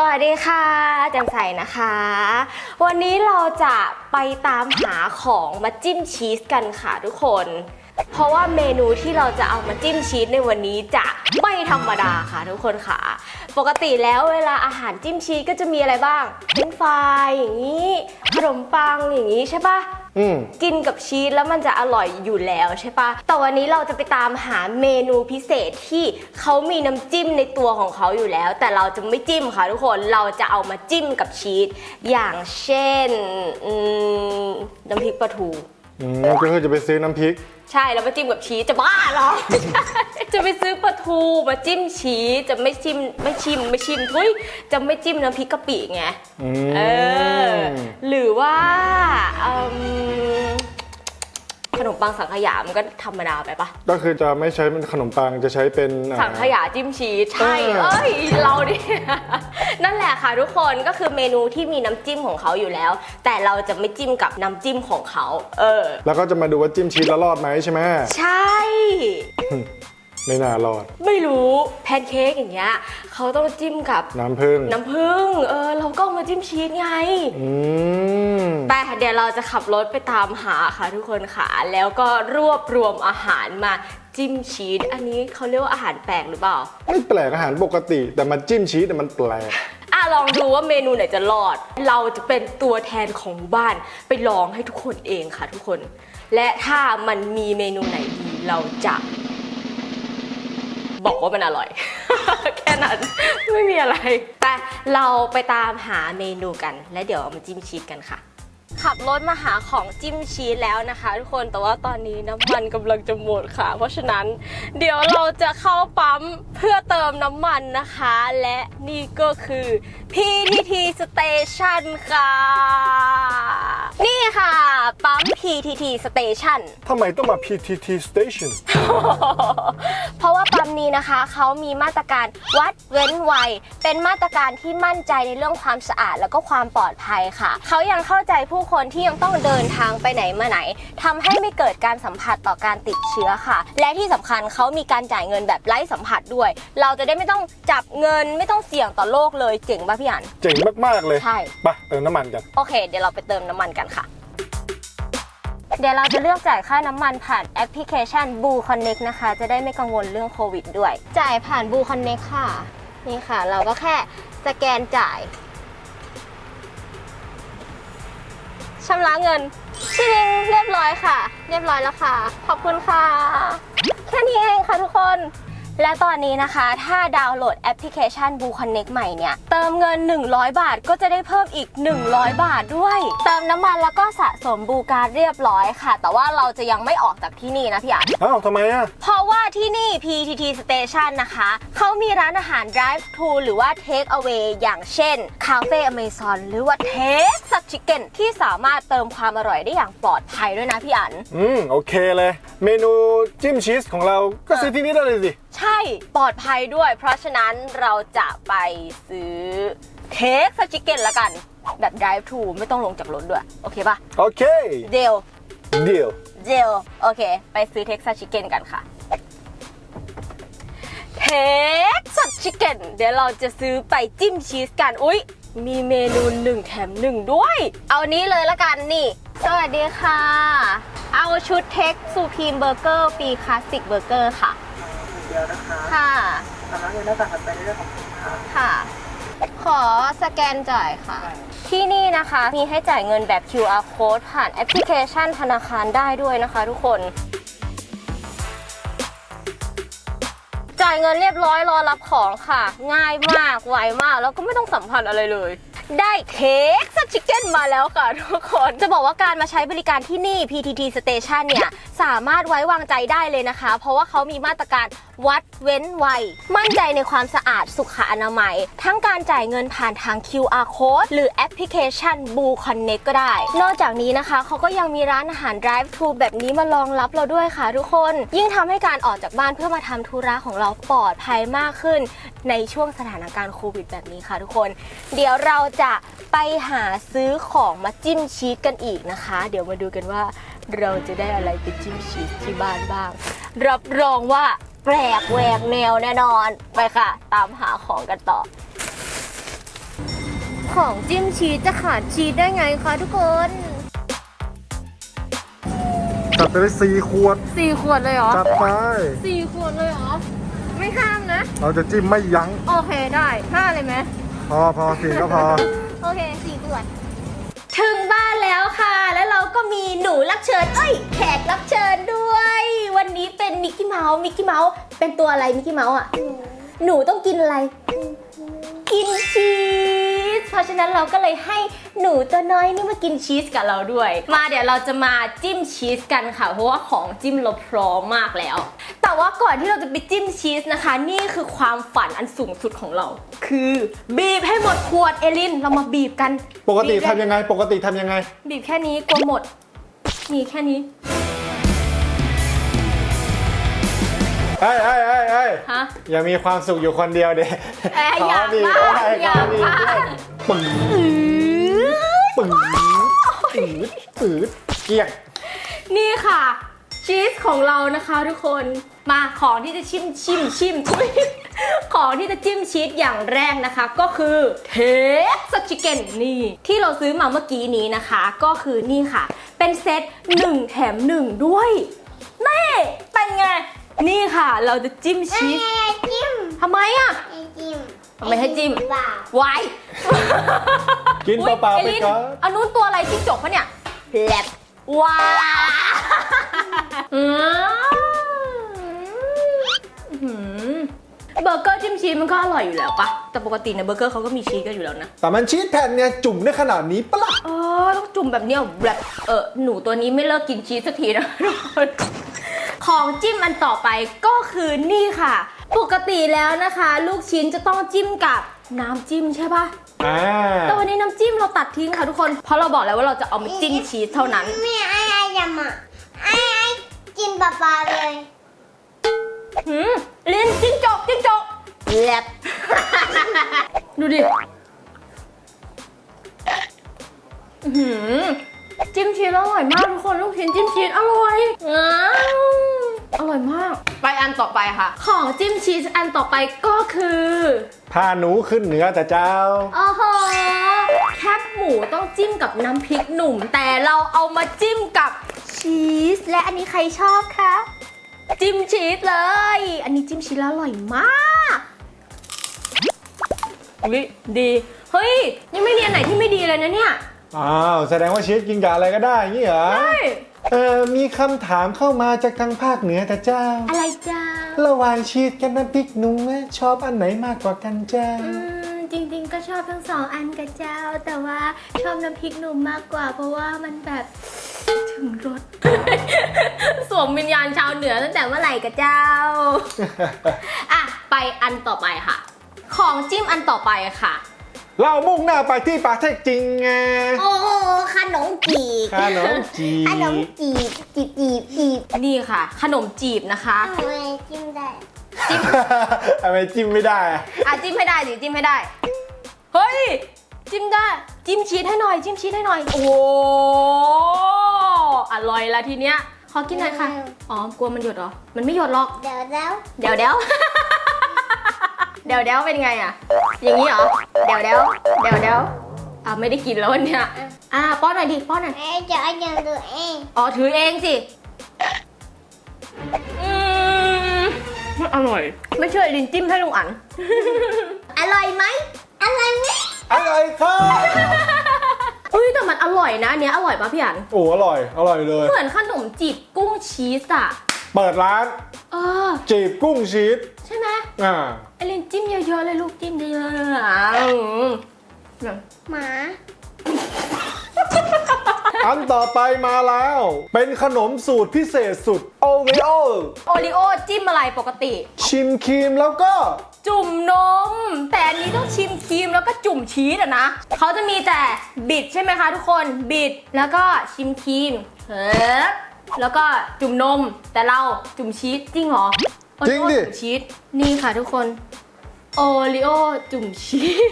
สวัสดีค่ะแจำใสนะคะ วันนี้เราจะไปตามหาของมาจิ้มชีสกันค่ะทุกคน เพราะว่าเมนูที่เราจะเอามาจิ้มชีสในวันนี้จะไม่ธรรมดาค่ะทุกคนค่ะ ปกติแล้วเวลาอาหารจิ้มชีสก็จะมีอะไรบ้างเป็นไฟรายอย่างนี้ ขนมปังอย่างนี้ใช่ปะ อืม กินกับชีสแล้วมันจะอร่อยอยู่แล้วใช่ปะแต่วันนี้เราจะไปตามหาเมนูพิเศษที่เขามีน้ำจิ้มในตัวของเขาอยู่แล้ว แต่เราจะไม่จิ้มค่ะทุกคนเราจะเอามาจิ้มกับชีสอย่างเช่นอืมน้ำพริกปลาทู อืมก็คือจะไปซื้อน้ำพริก ใช่แล้วมาจิ้มกับชีสจะบ้าเหรอไม่ใช่จะไปซื้อ ปลาทูมาจิ้มชีสจะไม่จิ้มไม่ชิมไม่ชิมเฮ้ยจะไม่จิ้มน้ำพริกกะปิไงอืม เออหรือว่าอืมขนมปังสังขยามันก็ธรรมดาไปปะก็คือจะไม่ใช้เป็นขนมปังจะใช้เป็นอ่า สังขยาจิ้มชีสใช่เออ เอ้ยเราดิ นั่นแหละค่ะทุกคนก็คือเมนูที่มีน้ำจิ้มของเขาอยู่แล้ว แต่เราจะไม่จิ้มกับน้ำจิ้มของเขา เออ แล้วก็จะมาดูว่าจิ้มชีสแล้วรอดไหมใช่ไหม ใช่ ไม่น่ารอด ไม่รู้แพนเค้กอย่างเงี้ยเขาต้องจิ้มกับน้ำผึ้งน้ำผึ้งเออเราก็เอามาจิ้มชีสไงอืมแต่เดี๋ยวเราจะขับรถไปตามหาค่ะทุกคนค่ะ แล้วก็รวบรวมอาหารมาจิ้มชีสอันนี้เขาเรียกว่าอาหารแปลกหรือเปล่า ไม่แปลกอาหารปกติ แต่มาจิ้มชีสเนี่ยมันแปลกอะลองดูว่าเมนูไหนจะรอด เราจะเป็นตัวแทนของบ้านไปลองให้ทุกคนเองค่ะทุกคน และถ้ามันมีเมนูไหนดีเราจะ บอกว่ามันอร่อย แค่นั้นไม่มีอะไรแต่เราไปตามหาเมนูกัน และเดี๋ยวเอามาจิ้มชีสกันค่ะ ขับรถมาหาของจิ้มชีสแล้วนะคะ ทุกคนแต่ว่าตอนนี้น้ำมันกำลังจะหมดค่ะ เพราะฉะนั้นเดี๋ยวเราจะเข้าปั๊มเพื่อเติมน้ำมันนะคะ และนี่ก็คือ PTT Station ค่ะ นี่ค่ะ ปั๊ม PTT Station ทำไมต้องมา PTT Station เพราะว่าปั๊มนี้นะคะ เขามีมาตรการวัดเว้นไวเป็นมาตรการที่มั่นใจในเรื่องความสะอาดแล้วก็ความปลอดภัยค่ะ เขายังเข้าใจผู้คนที่ยังต้องเดินทางไปไหนมาไหนทำให้ไม่เกิดการสัมผัสต่อการติดเชื้อค่ะ และที่สำคัญเขามีการจ่ายเงินแบบไร้สัมผัสด้วย เราจะได้ไม่ต้องจับเงินไม่ต้องเสี่ยงต่อโลกเลยเจ๋งป่ะพี่อันเจ๋งมากๆเลยใช่ไปเติมน้ำมันกันโอเค เดี๋ยวเราไปเติมน้ำมันกันค่ะเดี๋ยวเราจะเลือกจ่ายค่าน้ำมันผ่านแอปพลิเคชัน Blue Connect นะคะ จะได้ไม่กังวลเรื่องโควิดด้วย จ่ายผ่าน Blue Connect ค่ะ นี่ค่ะ เราก็แค่สแกนจ่าย ชำระเงินชิลิงเรียบร้อยค่ะ เรียบร้อยแล้วค่ะ ขอบคุณค่ะ แค่นี้เองค่ะทุกคน และตอนนี้นะคะถ้าดาวน์โหลดแอปพลิเคชัน Blue Connect ใหม่เนี่ย เติมเงิน 100 บาทก็จะได้เพิ่มอีก 100 บาทด้วย เติมน้ำมันแล้วก็สะสมบูการดเรียบร้อยค่ะ แต่ว่าเราจะยังไม่ออกจากที่นี่นะพี่อาร์ตอ้าวทำไมอะ เพราะว่าที่นี่ PTT Station นะคะ เขามีร้านอาหาร Drive to หรือว่า Take Away อย่างเช่น Cafe Amazon หรือว่า Texas Chicken ที่สามารถเติมความอร่อยได้อย่างปลอดภัยด้วยนะพี่อัน อืม โอเคเลย เมนูจิ้มชีสของเราก็ซื้อที่นี่ได้เลยสิใช่ปลอดภัยด้วย เพราะฉะนั้นเราจะไปซื้อ Texas Chicken ละกัน แบบ Drive to ไม่ต้องลงจากรถด้วย โอเคปะโอเค เดล เดียว เจลโอเค ไปซื้อเท็กซัสชิคเก้นกันค่ะ เท็กซัสชิคเก้นเดี๋ยวเราจะซื้อไปจิ้มชีสกัน อุ๊ย มีเมนูหนึ่งแถมหนึ่งด้วย เอานี้เลยละกันนี่ สวัสดีค่ะ เอาชุดเท็กซูพีมเบอร์เกอร์ปีคลาสสิกเบอร์เกอร์ค่ะ เดียวนะคะค่ะ สำนักเงินหน้าต่างถัดไปในเรื่องของสินค้า ค่ะ ขอสแกนจ่ายค่ะ ที่นี่นะคะมีให้จ่ายเงินแบบ QR code ผ่านแอปพลิเคชันธนาคารได้ด้วยนะคะทุกคน จ่ายเงินเรียบร้อยรอรับของค่ะ ง่ายมากไวมาก แล้วก็ไม่ต้องสัมผัสอะไรเลย ได้เค้กซัชิคเก้นมาแล้วค่ะทุกคน จะบอกว่าการมาใช้บริการที่นี่ PTT Station เนี่ย สามารถไว้วางใจได้เลยนะคะ เพราะว่าเขามีมาตรการ วัดเว้นไวมั่นใจในความสะอาดสุขอนามัย ทั้งการจ่ายเงินผ่านทาง QR code หรือแอปพลิเคชัน Blue Connect ก็ได้ นอกจากนี้นะคะ เขาก็ยังมีร้านอาหาร Drive Thru แบบนี้มารองรับเราด้วยค่ะทุกคน ยิ่งทำให้การออกจากบ้านเพื่อมาทำธุระของเราปลอดภัยมากขึ้น ในช่วงสถานการณ์โควิดแบบนี้ค่ะทุกคน เดี๋ยวเราจะไปหาซื้อของมาจิ้มชีสกันอีกนะคะ เดี๋ยวมาดูกันว่าเราจะได้อะไรไปจิ้มชีสที่บ้านบ้าง รับรองว่าแปลกแหวกแนวแน่นอน ไปค่ะ ตามหาของกันต่อ ของจิ้มชีสจะขาดชีสได้ไงคะทุกคนจัดไปเลยสี่ขวดสี่ขวดเลยเหรอจัดไปสี่ขวดเลยเหรอ ไม่ห้ามนะ เราจะจิ้มไม่ยั้ง โอเคได้ห้าเลยไหมพอพอสี่ก็พอ โอเคสี่ขวด ถึงบ้านแล้วค่ะ แล้วเราก็มีหนูรับเชิญ เอ้ย แขกรับเชิญด้วย วันนี้เป็นมิกกี้เมาส์มิกกี้เมาส์เป็นตัวอะไรมิกกี้เมาส์อะ หนูต้องกินอะไร กินชีส เพราะฉะนั้นเราก็เลยให้หนูตัวน้อยนี่มากินชีสกับเราด้วย มาเดี๋ยวเราจะมาจิ้มชีสกันค่ะ เพราะว่าของจิ้มเราพร้อมมากแล้ว แต่ว่าก่อนที่เราจะไปจิ้มชีสนะคะ นี่คือความฝันอันสูงสุดของเรา คือบีบให้หมดขวดเอลินเรามาบีบกันปกติบีบทำยังไง ปกติทำยังไง บีบแค่นี้กลัวหมดนี่แค่นี้ เอ้ยเอ้ยเอ้ยเอ้ยฮะอย่ามีความสุขอยู่คนเดียวเด็เอ้ยขออย่าบีบบ้าได้อย่าขอบีบบ้าด้วยปึ๋งปึ๋งปืดปืดเกลียกนี่ค่ะ ชีสของเรานะคะทุกคนมาของที่จะชิมชิมชิมทุยของที่จะจิ้มชีสอย่างแรกนะคะ ก็คือเทสชิเก้นนี่ ที่เราซื้อมาเมื่อกี้นี้นะคะ ก็คือนี่ค่ะ เป็นเซต1 แถม 1 ด้วยนี่เป็นไง นี่ค่ะ เราจะจิ้มชีสจิ้มทำไมอะให้จิ้มทำไมให้จิ้มว้าวไวายกินเปล่าๆไปก่อนอันนู้นตัวอะไรจิ้งจกปะเนี่ยแลบว้าวอืมเบอร์เกอร์จิ้มชีสมันก็อร่อยอยู่แล้วปะแต่ปกติในเบอร์เกอร์เขาก็มีชีสกันอยู่แล้วนะ แต่มันชีสแผ่นเนี่ยจุ่มได้ขนาดนี้ปะล่ะ เออต้องจุ่มแบบเนี้ยแบบเออหนูตัวนี้ไม่เลิกกินชีสสักทีนะทุกคน ของจิ้มอันต่อไปก็คือนี่ค่ะ ปกติแล้วนะคะ ลูกชิ้นจะต้องจิ้มกับน้ำจิ้มใช่ปะอ่าแต่วันนี้น้ำจิ้มเราตัดทิ้งค่ะทุกคน เพราะเราบอกแล้วว่าเราจะเอามาจิ้มชีสเท่านั้น ไม่ไอ้ไอ้ยำอะไอ้ไอ้กินปลาๆเลยหืมลิ้นจิ้งจกจิ้งจกแลบดูดิอื้อหือ จิ้มชีสอร่อยมากทุกคนลูกชิ้นจิ้มชีสอร่อยอ้าวอร่อยมาก ไปอันต่อไปค่ะ ของจิ้มชีสอันต่อไปก็คือพาหนูขึ้นเหนือแต่เจ้า โอ้โหแคบหมูต้องจิ้มกับน้ำพริกหนุ่ม แต่เราเอามาจิ้มกับชีส และอันนี้ใครชอบคะ จิ้มชีสเลย อันนี้จิ้มชีสแล้วอร่อยมากอุ๊ยดี เฮ้ย ยังไม่มีอันไหนที่ไม่ดีเลยนะเนี่ย อ้าวแสดงว่าชีสกินกับอะไรก็ได้งี้เหรอ ใช่เออมีคำถามเข้ามาจากทางภาคเหนือแต่เจ้า อะไรจ้าระหว่างชีสกับน้ำพริกหนุ่มชอบอันไหนมากกว่ากันเจ้า อืมจริงๆก็ชอบทั้งสองอันกับเจ้า แต่ว่าชอบน้ำพริกหนุ่มมากกว่า เพราะว่ามันแบบถึงรส สวมวิญญาณชาวเหนือตั้งแต่เมื่อไหร่กับเจ้า อะ ไปอันต่อไปค่ะ ของจิ้มอันต่อไปค่ะ เรามุ่งหน้าไปที่ประเทศจริงไง โอ้โหขนมจีบขนมจีบ ขนมจีบจีบจีบจีบนี่ค่ะ ขนมจีบนะคะทำไมจิ้มได้ทำไมจิ้มไม่ได้อะอะจิ้มให้ได้สิจิ้มให้ได้ เฮ้ย จิ้มได้ จิ้มชีสให้หน่อย จิ้มชีสให้หน่อย โอ้โหอร่อยละทีเนี้ย ขอกินหน่อยค่ะ อ๋อกลัวมันหยดเหรอ มันไม่หยดหรอก เดี๋ยวแล้ว เดี๋ยวเดี๋ยว เดี๋ยวเดี๋ยวเป็นไงอะ อย่างนี้เหรอ เดี๋ยวเดี๋ยวเดี๋ยวเดี๋ยวอะไม่ได้กินแล้ววันเนี้ยอะป้อนหน่อยดิป้อนหน่อยไอ้จะเอาอย่างตัวเองอ๋อถือเองสิอืมอร่อย ไม่เชื่อลินจิ้มให้ลุงอัน อร่อยไหมอะไรไหมอร่อยครับเฮ้ยแต่มันอร่อยนะอันเนี้ยอร่อยปะพี่อัน โอ้อร่อย อร่อยเลย เหมือนขนมจีบกุ้งชีสอะเปิดร้านเออ จีบกุ้งชีสใช่ไหมอ่า ไอลินจิ้มเยอะๆเลยลูกจิ้มเยอะๆอะอืมหมาอันต่อไปมาแล้ว เป็นขนมสูตรพิเศษสุดโอเวโอโอริโอจิ้มอะไรปกติ ชิมครีมแล้วก็ จุ่มนม แต่อันนี้ต้องชิมครีมแล้วก็จุ่มชีสอะนะเขาจะมีแต่บิดใช่ไหมคะทุกคนบิดแล้วก็ชิมครีมเฮ้แล้วก็จุ่มนมแต่เราจุ่มชีสจริงเหรอ จริงดิโอโอจุ่มชีสนี่ค่ะทุกคนโอริโอจุ่มชีส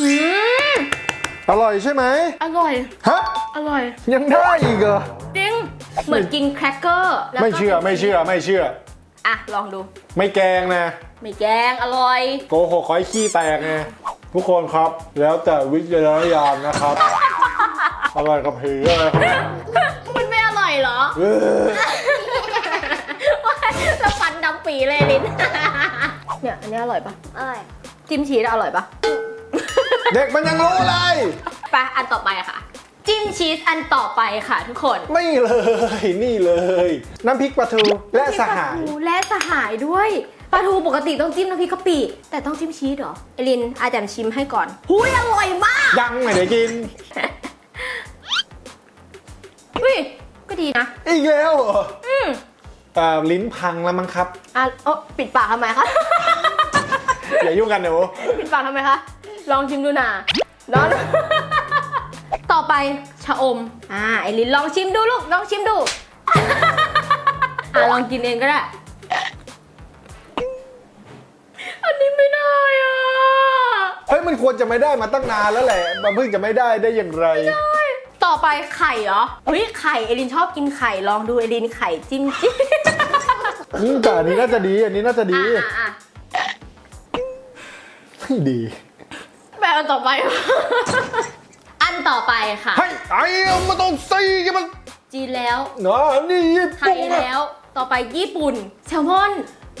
อืมอร่อยใช่ไหมอร่อย ฮะ อร่อย ยังได้อีกเหรอ จริง เหมือนกินแครกเกอร์แล้วก็ไม่เชื่อไม่เชื่อไม่เชื่อ อะ ลองดู ไม่แกงนะ ไม่แกงอร่อย โกหกขอให้ขี้แตกไงทุกคนครับแล้วแต่วิจารณญาณนะครับ อะไรกับผีอะไรครับมันไม่ อร่อยเหรอเออแล้วฟันดำปีเลยลิ้นเนี่ยอันนี้อร่อยปะอร่อยจิ้มชีสอร่อยปะเด็กมันยังรู้เลย ไปอันต่อไปค่ะ จิ้มชีสอันต่อไปค่ะทุกคนนี่เลยนี่เลย น้ำพริกปลาทูและสหายปลทูและสหายด้วยปลาทูปกติต้องจิ้มน้ำพริกกะปิแต่ต้องจิ้มชีสเหรอเอลินอาจารย์ชิมให้ก่อนหุยอร่อยมาก ยังไม่ได้กิน อุ้ย ก็ดีนะ อีกแล้วเหรออืมเอ่อลิ้นพังแล้วมั้งครับ อะเออปิดปากทำไมคะ อย่ายุ่งกันเดี๋ยวปิดปากทำไมคะ ลองชิมดูนะน้อง ต่อไปชะอม อ่า ไอรินลองชิมดูลูก ลองชิมดู อ่าลองกินเองก็ได้ อันนี้ไม่ได้อะ เฮ้ยมันควรจะไม่ได้มาตั้งนานแล้วแหละ มันเพิ่งจะไม่ได้ได้อย่างไร ต่อไปไข่เหรอเฮ้ยไข่เอลินชอบกินไข่ลองดูเอลินไข่จิ้มจิ้มอืมแต่อันนี้น่าจะดีอันนี้น่าจะดีอะอะไม่ดีไปอันต่อไป อันต่อไปค่ะเฮ้ยไอ้มันต้องซีกันมันจีนแล้ว เนาะนี่ญี่ไทปุ่ยนแล้ว ต่อไปญี่ปุ่นแซลมอน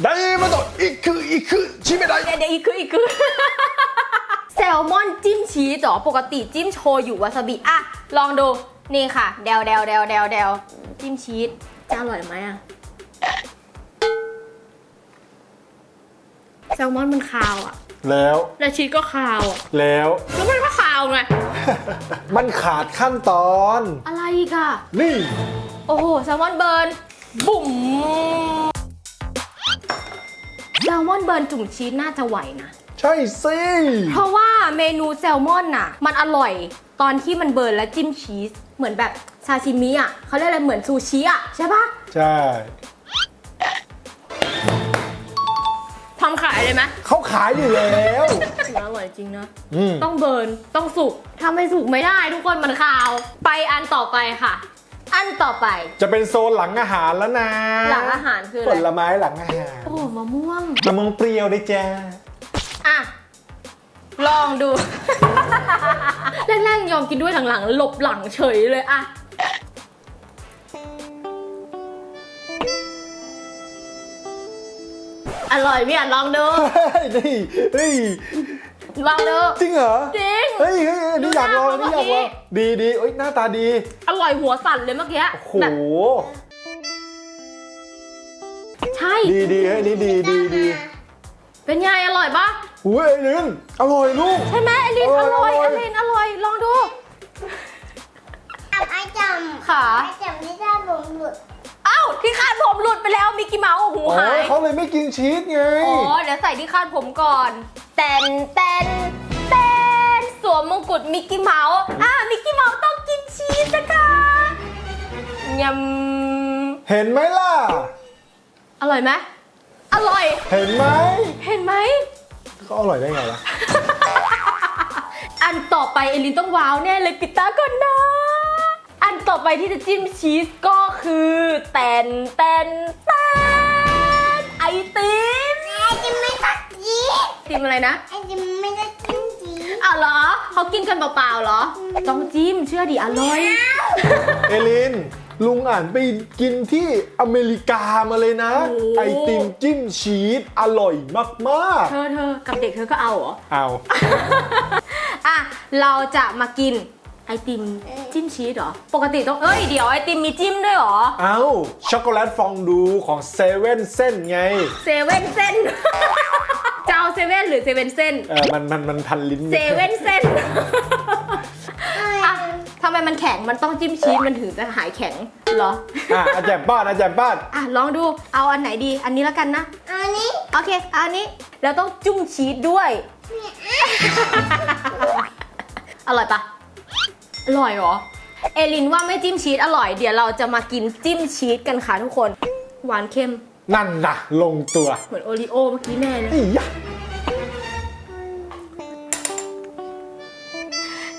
ได้มันต้องอีกคืออีกคือชิไม่ได้ เดี๋ยวเดี๋ยวอีกคืออีกคือแซ ลมอนจิ้มชีสเหรอปกติจิ้มโชยุวาซาบิอะลองดูนี่ค่ะเดวเดวเดวเดวเดวจิ้มชีสจะอร่อยไหมอะแซลมอนมันคาวอะ แล้วและชีสก็คาวอะแล้วแล้วมันก็คาวไงมันขาดขั้นตอน อะไรอีกอะนี่ โอ้โหแซลมอนเบิร์นบุ๋มแซลมอนเบิร์นจุ่มชีสน่าจะไหวนะ ใช่สิ เพราะว่าเมนูแซลมอนน่ะ มันอร่อยตอนที่มันเบิร์นและจิ้มชีส เหมือนแบบซาชิมิอะเขาเรียกอะไรเหมือนซูชิอะใช่ปะใช่ ทำขายเลยไหมเขาขายอยู่แล้วอร่อยจริงนะ อืมต้องเบิร์นต้องสุกถ้าไม่สุกไม่ได้ทุกคนมันคาว ไปอันต่อไปค่ะ อันต่อไป จะเป็นโซนหลังอาหารแล้วนะหลังอาหารคือผอะไรลไม้หลังอาหารโอ้มะม่วง มะม่วงเปรี้ยวได้วยจ้า อะ ลองดู แรกๆยอมกินด้วยหลังๆหลบหลังเฉยเลยอะอร่อยพี่อะลองดูเฮ้ยนี่เฮ้ยลองดูจริงเหรอจริงเฮ้ยเฮ้ยอันนี่อยากลองอันดูนี่หอน้ายากลองดีดีเอ้ยหน้าตาดี อร่อยหัวสั่นเลยเมื่อกี้โอ้โหแบบใช่ดีดีเฮ้ยนี่ดีดีดีเป็นไงอร่อยปะ อุ้ยไอ้ลินอร่อยลูก ใช่ไหมไอรินออร่ร่ออยยไอรินอร่อยลองดู ไอ้จค่ะำไอ้จำที่ได้ลงหลุดเอ้าที่คาดผมหลุดไปแล้วมิกกี้เมาส์หูอ๋อหายเขาเลยไม่กินชีสไง อ๋อเดี๋ยวใส่ที่คาดผมก่อนแตนแตนแตนสวมมงกุฎมิกกี้เมาส์อะมิกกี้เมาส์ต้องกินชีสนะคะยำเห็นไหมล่ะ อร่อยไหมอร่อย เห็นไหมเห็นไหม เขาอร่อยได้ไงล่ะ อันต่อไปเอลินต้องว้าวแน่เลยปิดตาก่อนนะ อันต่อไปที่จะจิ้มชีสก็คือแตนแตนแตนไอติมไอ้จิมไม่ตักจีติมอะไรนะไอ้จิมไม่ได้กินจีอ้าวเหรอเขากินกันเปล่าๆเหรอ ต้องจิ้มเชื่อดิอร่อย เอลิน ลุงอ่านไปกินที่อเมริกามาเลยนะ โอ้ไอติมจิ้มชีสอร่อยมากเธอเธอกับเด็กเธอก็เอาเหรอ ๆ เอาอะ เราจะมากินไอติมจิ้มชีสเหรอ ปกติต้อง เอ้ย เดี๋ยวไอติมมีจิ้มด้วยเหรอ เอาช็อกโกแลตฟองดูของเซเว่นเส้นไงเซเว่นเส้น จะเอาเซเว่นหรือเซเว่นเส้น เออมันมันมันพันลิ้นเซเว่นเส้นอะทำไมมันแข็งมันต้องจิ้มชีสมันถึงจะหายแข็งเหรอ อะอาจารย์ป้านอาจารย์ป้านอะลองดูเอาอันไหนดีอันนี้แล้วกันนะ อันนี้โอเคเอาอันนี้แล้วต้องจุ่มชีสด้วย อร่อยปะอร่อยเหรอ เอลินว่าไม่จิ้มชีสอร่อย เดี๋ยวเราจะมากินจิ้มชีสกันค่ะทุกคน หวานเค็มนั่นนะลงตัวเหมือนโอริโอเมื่อกี้แน่เลยไอ้ยะ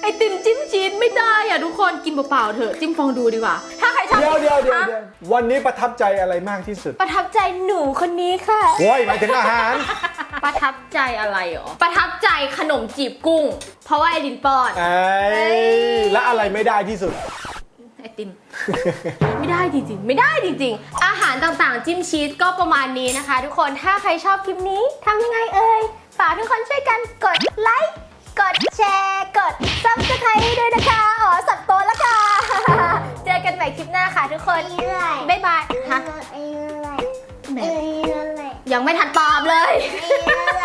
ไอติมจิ้มชีสไม่ได้อะทุกคนกินเปล่าๆเถอะจิ้มฟองดูดีกว่า ถ้าใครชอบเดี๋ยวเดี๋ยวเดี๋ยวเดี๋ยววันนี้ประทับใจอะไรมากที่สุด ประทับใจหนูคนนี้ค่ะ โอ้ยหมายถึงอาหาร ประทับใจอะไรหรอ ประทับใจขนมจีบกุ้ง เพราะว่าไอรินป้อนไอ้และอะไรไม่ได้ที่สุด ไอติม ไม่ได้จริงๆ ไม่ได้จริงๆ อาหารต่างๆ จิ้มชีสก็ประมาณนี้นะคะ ทุกคนถ้าใครชอบคลิปนี้ทำยังไงเอ่ยฝากทุกคนช่วยกันกดไลค์ กดแชร์ กดซับสไครต์ด้วยนะคะ อ๋อ สับโตะแล้วค่ะ เจอกันใหม่คลิปหน้าค่ะทุกคนอายุอะไรบ๊ายบายฮะอายุอะไรแหมอายุอะไรยังไม่ทันตอบเลยอายุอะไร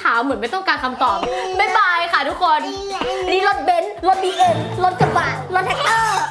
ถามเหมือนไม่ต้องการคำตอบ บ๊ายบายค่ะทุกคนอายุอะไรนี่รถเบนซ์ รถบีเอ็มรถกระบะ รถแท็กเตอร์